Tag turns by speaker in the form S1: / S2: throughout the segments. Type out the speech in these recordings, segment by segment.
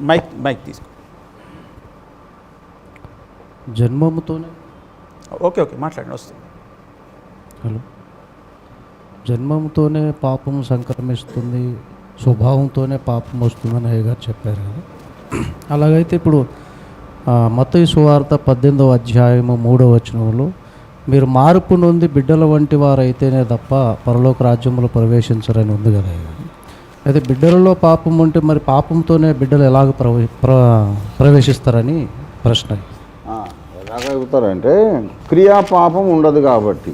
S1: Mic mic తీసుకో.
S2: జన్మముతోనే?
S1: Okay okay మాట్లాడండి వస్తుంది.
S2: హలో. జన్మంతోనే పాపం సంక్రమిస్తుంది స్వభావంతోనే పాపం వస్తుందని అయ్య గారు చెప్పారు కదా. అలాగైతే ఇప్పుడు మతయి సువార్త పద్దెనిమిదవ అధ్యాయము మూడవ వచనంలో మీరు మార్పు నొంది బిడ్డల వంటి వారైతేనే తప్ప పరలోక రాజ్యంలో ప్రవేశించరని ఉంది కదా. అయితే బిడ్డలలో పాపం ఉంటే మరి పాపంతోనే బిడ్డలు ఎలాగ ప్రవే ప్ర ప్రవేశిస్తారని ప్రశ్న.
S3: ఎలాగవుతారంటే ఎలాగ క్రియా పాపం ఉండదు కాబట్టి.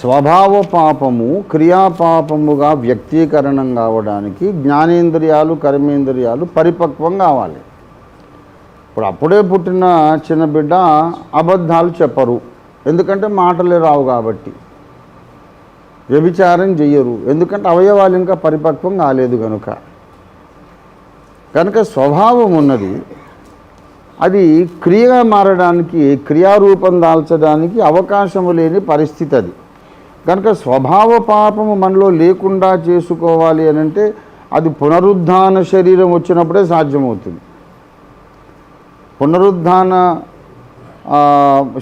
S3: స్వభావ పాపము క్రియాపాపముగా వ్యక్తీకరణం కావడానికి జ్ఞానేంద్రియాలు కర్మేంద్రియాలు పరిపక్వం కావాలి. ఇప్పుడు అప్పుడే పుట్టిన చిన్న బిడ్డ అబద్ధాలు చెప్పరు. ఎందుకంటే మాటలే రావు కాబట్టి. వ్యభిచారం చెయ్యరు ఎందుకంటే అవయవాలు ఇంకా పరిపక్వం కాలేదు కనుక కనుక స్వభావం ఉన్నది అది క్రియగా మారడానికి క్రియారూపం దాల్చడానికి అవకాశము లేని పరిస్థితి అది. కనుక స్వభావ పాపము మనలో లేకుండా చేసుకోవాలి అని అంటే అది పునరుద్ధాన శరీరం వచ్చినప్పుడే సాధ్యమవుతుంది. పునరుద్ధాన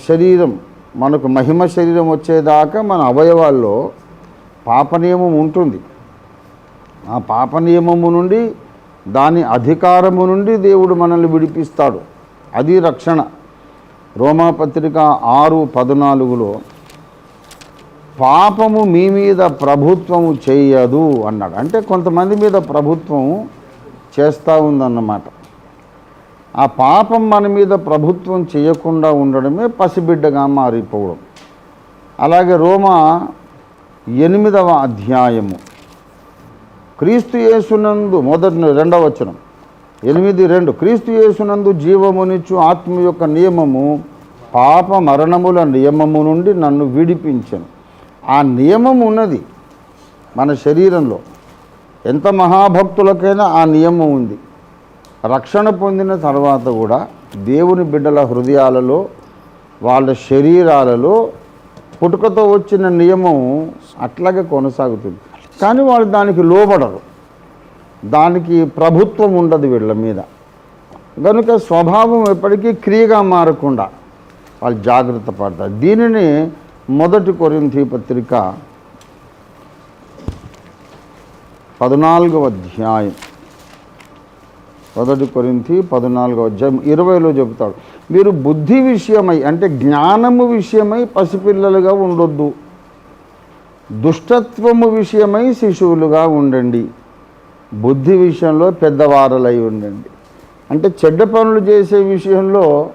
S3: శరీరం మనకు మహిమ శరీరం వచ్చేదాకా మన అవయవాల్లో పాపనియమం ఉంటుంది. ఆ పాపనియమము నుండి దాని అధికారము నుండి దేవుడు మనల్ని విడిపిస్తాడు. అది రక్షణ. రోమాపత్రిక ఆరు పద్నాలుగులో పాపము మీ మీద ప్రభుత్వము చేయదు అన్నాడు. అంటే కొంతమంది మీద ప్రభుత్వం చేస్తూ ఉందన్నమాట. ఆ పాపం మన మీద ప్రభుత్వం చేయకుండా ఉండడమే పసిబిడ్డగా మారిపోవడం. అలాగే రోమా ఎనిమిదవ అధ్యాయము. క్రీస్తు యేసునందు మొదటి రెండవ వచనం. ఎనిమిది రెండు. క్రీస్తు యేసునందు జీవమునిచ్చు ఆత్మ యొక్క నియమము పాప మరణముల నియమము నుండి నన్ను విడిపించను. ఆ నియమం ఉన్నది మన శరీరంలో. ఎంత మహాభక్తులకైనా ఆ నియమం ఉంది. రక్షణ పొందిన తర్వాత కూడా దేవుని బిడ్డల హృదయాలలో వాళ్ళ శరీరాలలో పుట్టుకతో వచ్చిన నియమం అట్లాగే కొనసాగుతుంది. కానీ వాళ్ళు దానికి లోబడరు. దానికి ప్రభుత్వం ఉండదు వీళ్ళ మీద. కనుక స్వభావం ఎప్పటికీ క్రియగా మారకుండా వాళ్ళు జాగ్రత్త పడతారు. దీనిని మొదటి కొరింథీ పత్రిక పద్నాలుగవ అధ్యాయం. మొదటి కొరింథీ పద్నాలుగవ అధ్యాయం. ఇరవైలో చెబుతాడు. మీరు బుద్ధి విషయమై అంటే జ్ఞానము విషయమై పసిపిల్లలుగా ఉండొద్దు. దుష్టత్వము విషయమై శిశువులుగా ఉండండి. బుద్ధి విషయంలో పెద్దవారలై ఉండండి. అంటే చెడ్డ పనులు చేసే విషయంలో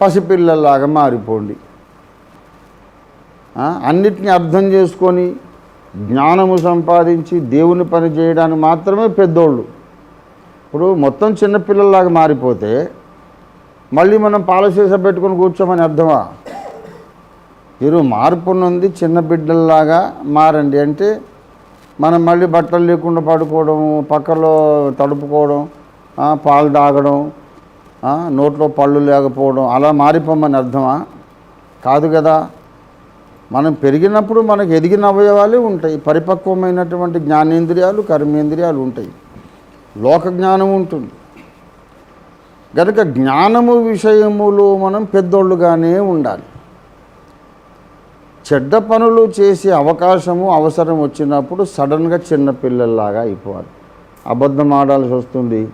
S3: పసిపిల్లలాగా మారిపోండి. అన్నిటిని అర్థం చేసుకొని జ్ఞానము సంపాదించి దేవుని పని చేయడానికి మాత్రమే పెద్దోళ్ళు. ఇప్పుడు మొత్తం చిన్నపిల్లల్లాగా మారిపోతే మళ్ళీ మనం పాలసీస పెట్టుకొని కూర్చోమని అర్థమా? మీరు మార్పు నుండి చిన్న బిడ్డల్లాగా మారండి. అంటే మనం మళ్ళీ బట్టలు లేకుండా పడుకోవడం పక్కలో తడుపుకోవడం పాలు తాగడం నోట్లో పళ్ళు లేకపోవడం అలా మారిపోమని అర్థమా? కాదు కదా. మనం పెరిగినప్పుడు మనకు ఎదిగిన అవయవాలే ఉంటాయి. పరిపక్వమైనటువంటి జ్ఞానేంద్రియాలు కర్మేంద్రియాలు ఉంటాయి. లోక జ్ఞానం ఉంటుంది. కనుక జ్ఞానము విషయములో మనం పెద్దోళ్ళుగానే ఉండాలి. చెడ్డ పనులు చేసే అవకాశము అవసరం వచ్చినప్పుడు సడన్గా చిన్నపిల్లల్లాగా అయిపోవాలి. అబద్ధం ఆడాల్సి వస్తుంది.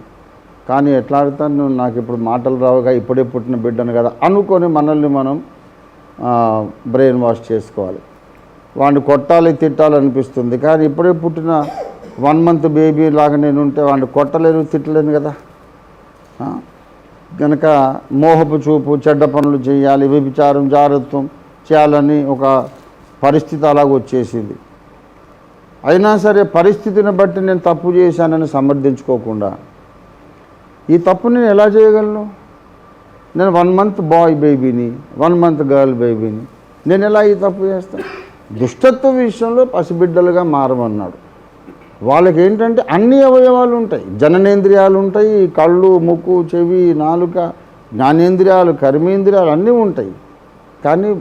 S3: కానీ ఎట్లా ఆడతాను? నువ్వు నాకు ఇప్పుడు మాటలు రావుగా ఇప్పుడే పుట్టిన బిడ్డను కదా అనుకొని మనల్ని మనం బ్రెయిన్ వాష్ చేసుకోవాలి. వాడిని కొట్టాలి తిట్టాలనిపిస్తుంది. కానీ ఇప్పుడే పుట్టిన వన్ మంత్ బేబీ లాగా నేను ఉంటే వాడిని కొట్టలేను తిట్టలేను కదా? గనక మోహపు చూపు చెడ్డ పనులు చేయాలి వ్యభిచారం జాగ్రత్వం చేయాలని ఒక పరిస్థితి అలాగ వచ్చేసింది. అయినా సరే పరిస్థితిని బట్టి నేను తప్పు చేశానని సమర్థించుకోకుండా. ఈ తప్పు నేను ఎలా చేయగలను? నేను వన్ మంత్ బాయ్ బేబీని వన్ మంత్ గర్ల్ బేబీని నేను ఎలా ఈ తప్పు చేస్తాను? దుష్టత్వ విషయంలో పసిబిడ్డలుగా మారమన్నాడు. వాళ్ళకి ఏంటంటే అన్ని అవయవాలు ఉంటాయి జననేంద్రియాలు ఉంటాయి కళ్ళు ముక్కు చెవి నాలుక జ్ఞానేంద్రియాలు కర్మేంద్రియాలు అన్నీ ఉంటాయి. కానీ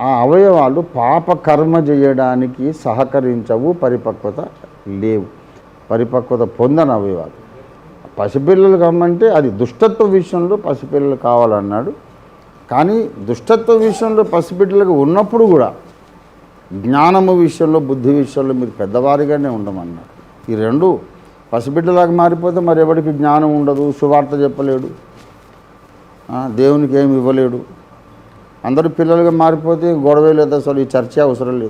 S3: ఆ అవయవాలు పాపకర్మ చేయడానికి సహకరించవు పరిపక్వత లేవు. పరిపక్వత పొందని అవయవాలు. పసిపిల్లలు కమ్మంటే అది దుష్టత్వ విషయంలో పసిపిల్లలు కావాలన్నాడు. కానీ దుష్టత్వ విషయంలో పసిపిల్లలకు ఉన్నప్పుడు కూడా జ్ఞానము విషయంలో బుద్ధి విషయంలో మీరు పెద్దవారిగానే ఉండమన్నారు. ఈ రెండు పసిబిడ్డలాగా మారిపోతే మరి ఎవరికి జ్ఞానం ఉండదు సువార్త చెప్పలేడు దేవునికి ఏమి ఇవ్వలేడు. అందరూ పిల్లలుగా మారిపోతే గొడవ లేదు అసలు ఈ చర్చ అవసరం లేదు.